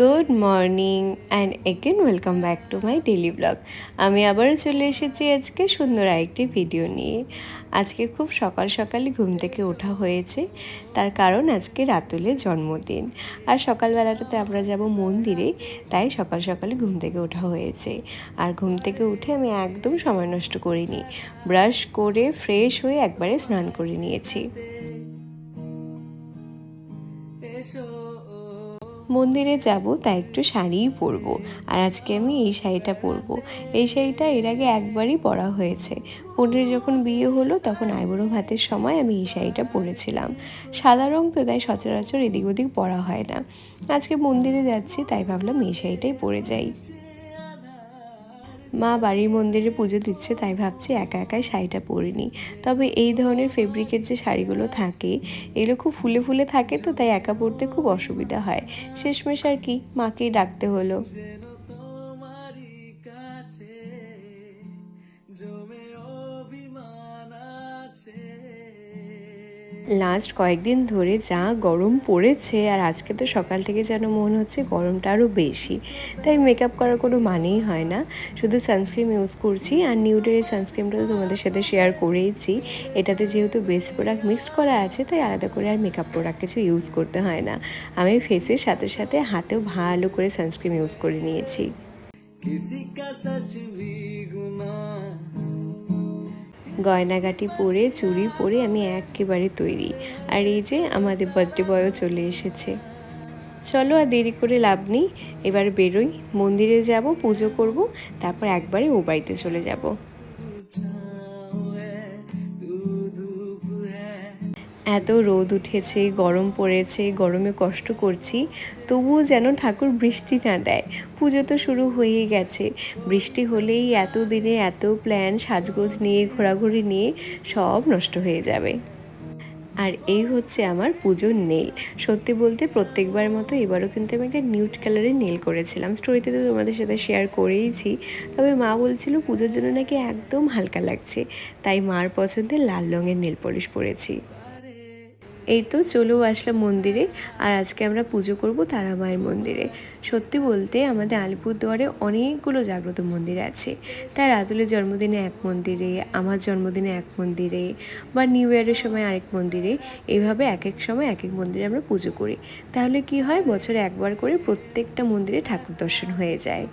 Good morning and again welcome back to my daily blog. আমি আবারও চলে এসেছি আজকে সুন্দর আরেকটি ভিডিও নিয়ে। আজকে খুব সকাল সকালই ঘুম থেকে ওঠা হয়েছে, তার কারণ আজকে রাতুলের জন্মদিন। আর সকালবেলাটাতে আমরা যাব মন্দিরে, তাই সকাল সকালে ঘুম থেকে ওঠা হয়েছে। আর ঘুম থেকে উঠে আমি একদম সময় নষ্ট করিনি, ব্রাশ করে ফ্রেশ হয়ে একবারে স্নান করে নিয়েছি। মন্দিরে যাব, তা একটু শাড়িই পরবো। আর আজকে আমি এই শাড়িটা পরবো। এই শাড়িটা এর আগে একবারই পরা হয়েছে। বোনের যখন বিয়ে হলো, তখন আইবুড়ো ভাতের সময় আমি এই শাড়িটা পরেছিলাম। সাদা রং তো, তাই সচরাচর এদিক ওদিক পরা হয় না। আজকে মন্দিরে যাচ্ছি, তাই ভাবলাম এই শাড়িটাই পরে যাই। মা বাড়ির মন্দিরে পুজো দিচ্ছে, তাই ভাবছি একা একাই শাড়িটা পরে নিই। তবে এই ধরনের ফেব্রিকের যে শাড়িগুলো থাকে, এগুলো খুব ফুলে ফুলে থাকে তো তাই একা পরতে খুব অসুবিধা হয়। শেষমেশ আর কি, মাকেই ডাকতে হলো। লাস্ট কয়েকদিন ধরে যা গরম পড়েছে আর আজকে তো সকাল থেকে যেন মনে হচ্ছে গরমটা আরও বেশি তাই মেকআপ করার কোনো মানেই হয় না শুধু সানস্ক্রিন ইউজ করছি আর নিউডের এই সানস্ক্রিনটা তো তোমাদের সাথে শেয়ার করেইছি এটাতে যেহেতু বেস প্রোডাক্ট মিক্সড করা আছে তাই আলাদা করে আর মেকআপ প্রোডাক্ট কিছু ইউজ করতে হয় না আমি ফেসের সাথে সাথে হাতেও ভালো করে সানস্ক্রিন ইউজ করে নিয়েছি किसी का सच भी गुना গয়নাগাটি পরে, চুড়ি পরে আমি একেবারে তৈরি। আর এই যে আমাদের বার্থডে বয়ও চলে এসেছে। চলো আর দেরি করে লাভ নেই, এবার বেরোই। মন্দিরে যাব, পুজো করব, তারপর একবারে ও বাড়িতে চলে যাব। এত রোদ উঠেছে, গরম পড়েছে, গরমে কষ্ট করছি, তবুও যেন ঠাকুর বৃষ্টি না দেয়। পুজো তো শুরু হয়েই গেছে। বৃষ্টি হলেই এত দিনে এত প্ল্যান সাজগোজ নিয়ে, ঘোরাঘুরি নিয়ে সব নষ্ট হয়ে যাবে। আর এই হচ্ছে আমার পুজোর নেল। সত্যি বলতে প্রত্যেকবার মতো এবারও কিন্তু আমি একটা নিউট কালারের নেল করেছিলাম। স্টোরিতে তো তোমাদের সাথে শেয়ার করেইছি। তবে মা বলছিল পুজোর জন্য নাকি একদম হালকা লাগছে। তাই মার পছন্দে লাল রঙের নেল পলিশ পরেছি। এই তো চলেও আসলাম মন্দিরে, আর আজকে আমরা পুজো করব তারা মায়ের মন্দিরে। সত্যি বলতে আমাদের আলিপুরদুয়ারে অনেকগুলো জাগ্রত মন্দির আছে। তাই রাতুলের জন্মদিনে এক মন্দিরে, আমার জন্মদিনে এক মন্দিরে, বা নিউ ইয়ারের সময় আরেক মন্দিরে এইভাবে এক এক সময় এক এক মন্দিরে আমরা পুজো করি। তাহলে কি হয়, বছরে একবার করে প্রত্যেকটা মন্দিরে ঠাকুর দর্শন হয়ে যায়।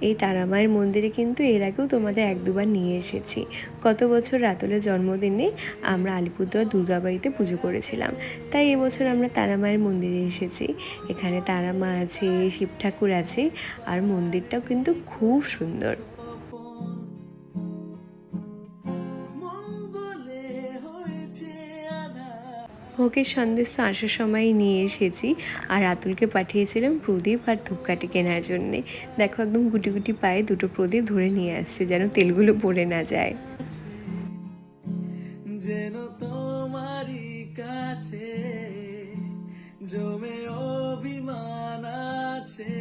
এই তারামায়ের মন্দিরে কিন্তু এর আগেও তোমাদের এক দুবার নিয়ে এসেছি। গত বছর রাতলের জন্মদিনে আমরা আলিপুরদুয়ার দুর্গাবাড়িতে পুজো করেছিলাম। তাই এবছর আমরা তারামায়ের মন্দিরে এসেছি। এখানে তারামা আছে, শিব ঠাকুর আছে, আর মন্দিরটাও কিন্তু খুব সুন্দর। ভোগের সন্দেশ আসার সময় নিয়ে এসেছি আর আতুলকে পাঠিয়েছিলাম প্রদীপ আর ধূপকাঠি কেনার জন্যে। দেখো একদম গুটি গুটি পায়ে দুটো প্রদীপ ধরে নিয়ে আসছে যেন তেলগুলো পড়ে না যায়। যেন তোমারই কাছে জমে অভিমান আছে।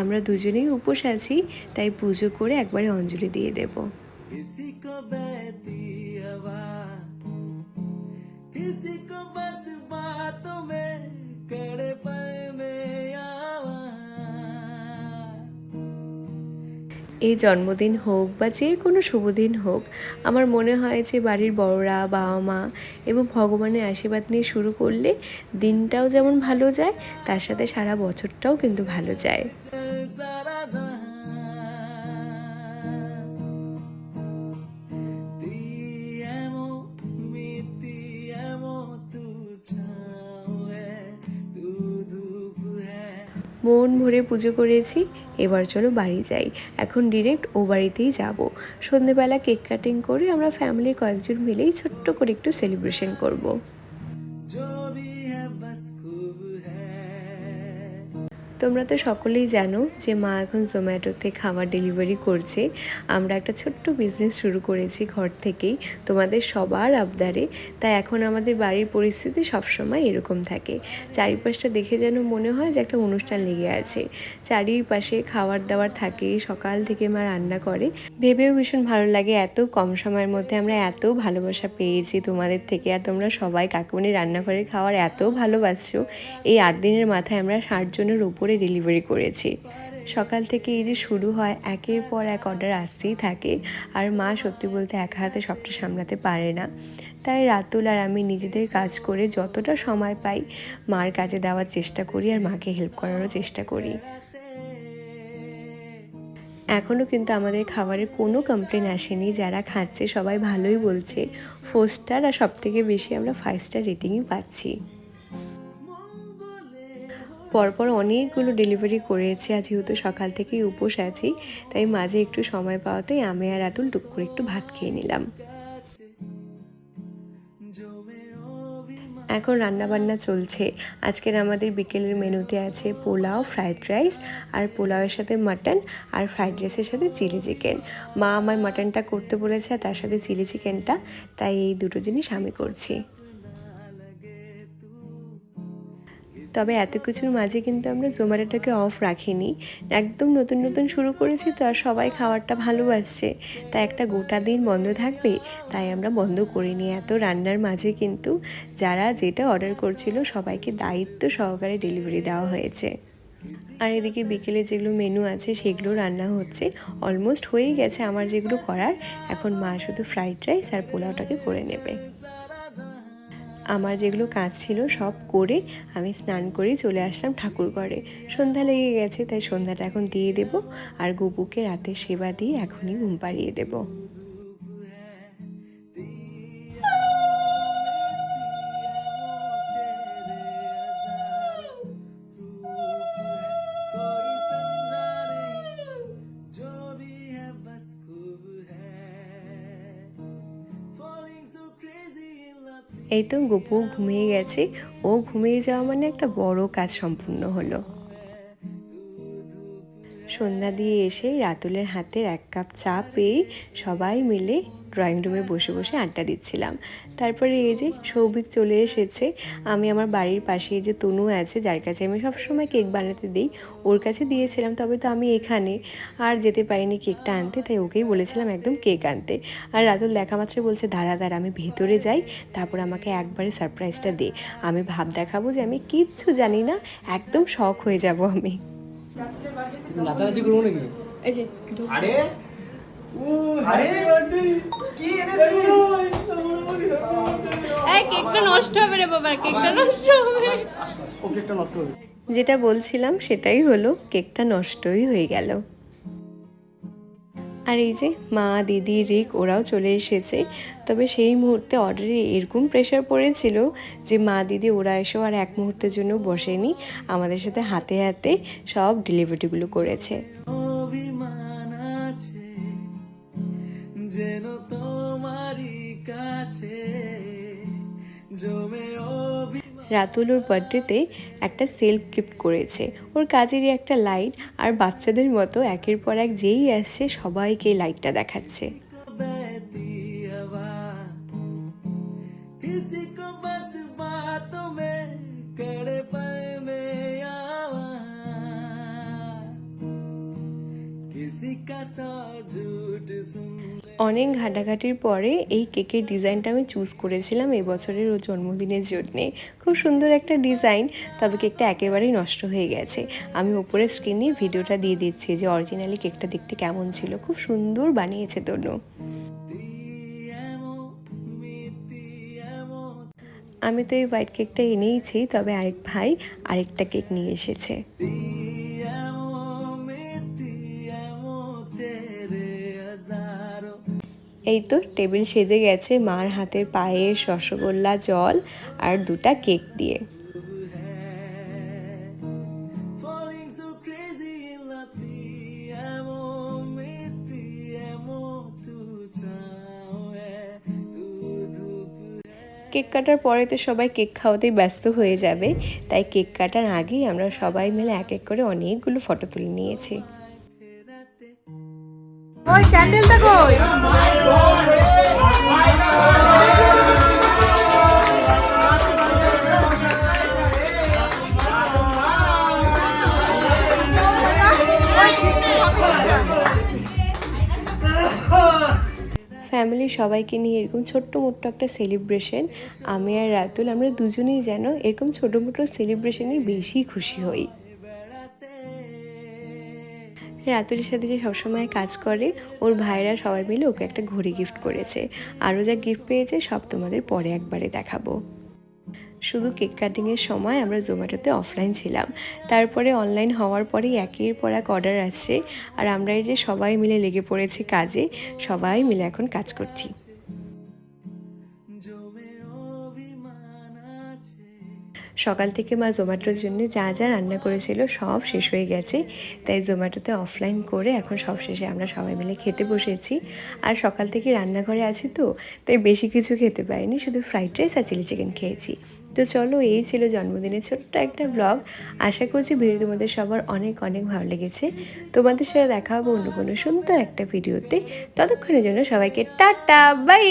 আমরা দুজনেই উপোস আছি তাই পুজো করে একবারে অঞ্জলি দিয়ে দেব। এই জন্মদিন হোক বা যে কোনো শুভদিন হোক, আমার মনে হয় যে বাড়ির বড়রা, বাবা মা এবং ভগবানের আশীর্বাদ নিয়ে শুরু করলে দিনটাও যেমন ভালো যায়, তার সাথে সারা বছরটাও কিন্তু ভালো যায়। মন ভরে পুজো করেছি, এবার চলো বাড়ি যাই এখন ডিরেক্ট ও বাড়িতেই যাব সন্ধেবেলা কেক কাটিং করে আমরা ফ্যামিলির কয়েকজন মিলেই ছোট্ট করে একটু সেলিব্রেশন করব। তোমরা তো সকলেই জানো যে মা এখন জোম্যাটোতে খাবার ডেলিভারি করছে। আমরা একটা ছোট্ট বিজনেস শুরু করেছি ঘর থেকেই, তোমাদের সবার আবদারে। তাই এখন আমাদের বাড়ির পরিস্থিতি সবসময় এরকম থাকে। চারিপাশটা দেখে যেন মনে হয় যে একটা অনুষ্ঠান লেগে আছে। চারিপাশে খাবার দাবার থাকে, সকাল থেকে মা রান্না করে। ভেবেও ভীষণ ভালো লাগে এত কম সময়ের মধ্যে আমরা এত ভালোবাসা পেয়েছি তোমাদের থেকে। আর তোমরা সবাই কাকুমনি রান্নাঘরের খাওয়ার এত ভালোবাসছো। এই আট দিনের মাথায় আমরা ষাট জনের উপরে ডেলিভারি করেছি। সকাল থেকে এই যে শুরু হয়, একের পর এক অর্ডার আসতেই থাকে। আর মা সত্যি বলতে এক হাতে সবটা সামলাতে পারে না। তাই রাতুল আর আমি নিজেদের কাজ করে যতটা সময় পাই মার কাজে দেওয়ার চেষ্টা করি আর মাকে হেল্প করারও চেষ্টা করি। এখনও কিন্তু আমাদের খাবারের কোনো কমপ্লেন আসেনি। যারা খাচ্ছে সবাই ভালোই বলছে। ফোর স্টার আর সব থেকে বেশি আমরা ফাইভ স্টার রেটিংই পাচ্ছি। পরপর অনেকগুলো ডেলিভারি করেছে আর যেহেতু সকাল থেকেই উপোস আছি, তাই মাঝে একটু সময় পাওয়াতেই আমি আর রাতুল টুক করে একটু ভাত খেয়ে নিলাম। এখন রান্না বান্না চলছে। আজকের আমাদের বিকেলের মেনুতে আছে পোলাও ফ্রাইড রাইস আর পোলাওয়ের সাথে মাটন আর ফ্রাইড রাইসের সাথে চিলি চিকেন মা আমায় মাটনটা করতে বলেছে আর তার সাথে চিলি চিকেনটা তাই এই দুটো জিনিস আমি করছি। তবে এত কিছুর মাঝে কিন্তু আমরা জোম্যাটোটাকে অফ রাখিনি। একদম নতুন নতুন শুরু করেছি তো আর সবাই খাবারটা ভালোবাসছে। তাই একটা গোটা দিন বন্ধ থাকবে, তাই আমরা বন্ধ করিনি। এত রান্নার মাঝে কিন্তু যারা যেটা অর্ডার করছিল সবাইকে দায়িত্ব সহকারে ডেলিভারি দেওয়া হয়েছে। আর এদিকে বিকেলে যেগুলো মেনু আছে সেগুলো রান্না হচ্ছে। অলমোস্ট হয়েই গেছে আমার যেগুলো করার। এখন মা শুধু ফ্রাইড রাইস আর পোলাওটাকে করে নেবে। আমার যেগুলো কাজ ছিল সব করে আমি স্নান করে চলে আসলাম ঠাকুর ঘরে। সন্ধ্যা লেগে গেছে, তাই সন্ধ্যাটা এখন দিয়ে দেব আর গুপুকে রাতে সেবা দিয়ে এখনই ঘুম পাড়িয়ে দেব। এই তো গপু ঘুমিয়ে গেছে। ও ঘুমিয়ে যাওয়া মানে একটা বড় কাজ সম্পূর্ণ হলো। সন্ধ্যা দিয়ে এসে রাতুলের হাতের এক কাপ চা পেয়ে সবাই মিলে ড্রয়িং রুমে বসে বসে আড্ডা দিচ্ছিলাম। তারপরে এই যে সৌভিক চলে এসেছে আমি আমার বাড়ির পাশে যে তনু আছে যার কাছে আমি সবসময় কেক বানাতে দিই ওর কাছে দিয়েছিলাম তবে তো আমি এখানে আর যেতে পারিনি কেকটা আনতে তাই ওকেই বলেছিলাম একদম কেক আনতে। আর রাতুল দেখা মাত্রই বলছে ধারা দাঁড়া আমি ভেতরে যাই তারপর আমাকে একবারে সারপ্রাইজটা দে। আমি ভাব দেখাবো যে আমি কিচ্ছু জানি না একদম শখ হয়ে যাব আমি। নাচানাচি করব নাকি? এই যে আরে? আরে কি এই কেকটা নষ্ট হবে রে বাবা কেকটা নষ্ট হবে। ও কেকটা নষ্ট হবে যেটা বলছিলাম সেটাই হলো কেকটা নষ্টই হয়ে গেল। আর এই যে মা দিদি রিক ওরাও চলে এসেছে। তবে সেই মুহূর্তে অর্ডারে এরকম প্রেশার পড়েছিল যে মা দিদি ওরা এসেও আর এক মুহূর্তের জন্য বসেনি। আমাদের সাথে হাতে হাতে সব ডেলিভারিগুলো করেছে। যেন তোমারই কাছে জমে রাতুল ওর বার্থডেতে একটা সেলফ গিফট করেছে। ওর কাজেরই একটা লাইট আর বাচ্চাদের মতো একের পর এক যেই আসছে সবাইকে লাইটটা দেখাচ্ছে। অনেক ঘাটাঘাটির পরে এই কেকের ডিজাইনটা আমি চুজ করেছিলাম এই বছরের ও জন্মদিনের জন্যে। খুব সুন্দর একটা ডিজাইন, তবে কেকটা একেবারেই নষ্ট হয়ে গেছে। আমি উপরে স্ক্রিনে ভিডিওটা দিয়ে দিচ্ছি যে অরিজিনালি কেকটা দেখতে কেমন ছিল। খুব সুন্দর বানিয়েছে তনু। আমি তো এই হোয়াইট কেকটা এনেইছি, তবে আরেক ভাই আরেকটা কেক নিয়ে এসেছে। এই তো টেবিল সেজে গেছে মার হাতের পায়েস রসগোল্লা জল আর দুটা কেক দিয়ে। কেক কাটার পরে তো সবাই কেক খাওয়াতেই ব্যস্ত হয়ে যাবে তাই কেক কাটার আগেই আমরা সবাই মিলে এক এক করে অনেকগুলো ফটো তুলে নিয়েছি। ওই ক্যান্ডেলটা কই? ফ্যামিলির সবাইকে নিয়ে এরকম ছোট্ট মোট্ট একটা সেলিব্রেশন আমি আর রাতুল, আমরা দুজনেই যেন এরকম ছোটো মোটো সেলিব্রেশনে বেশি খুশি হই। রাতুলের সাথে যে সবসময় কাজ করে, ওর ভাইরা সবাই মিলে ওকে একটা ঘড়ি গিফট করেছে। আরও যা গিফট পেয়েছে, সব তোমাদের পরে একবারে দেখাবো। শুধু কেক কাটিংয়ের সময় আমরা জোম্যাটোতে অফলাইন ছিলাম। তারপরে অনলাইন হওয়ার পরেই একের পর এক অর্ডার আসছে। আর আমরা এই যে সবাই মিলে লেগে পড়েছি কাজে, সবাই মিলে এখন কাজ করছি। সকাল থেকে মা জোম্যাটোর জন্য যা যা রান্না করেছিল সব শেষ হয়ে গেছে। তাই জোম্যাটোতে অফলাইন করে এখন সব শেষে আমরা সবাই মিলে খেতে বসেছি। আর সকাল থেকে রান্নাঘরে আছি তো, তাই বেশি কিছু খেতে পাইনি শুধু ফ্রাইড রাইস আর চিলি চিকেন খেয়েছি। তো চলো, এই ছিল জন্মদিনের ছোট্ট একটা ব্লগ আশা করছি ভিডিও তোমাদের সবার অনেক অনেক ভালো লেগেছে। তোমাদের সাথে দেখা হবে অন্য কোনো সুন্দর একটা ভিডিওতে ততক্ষণের জন্য সবাইকে টাটা বাই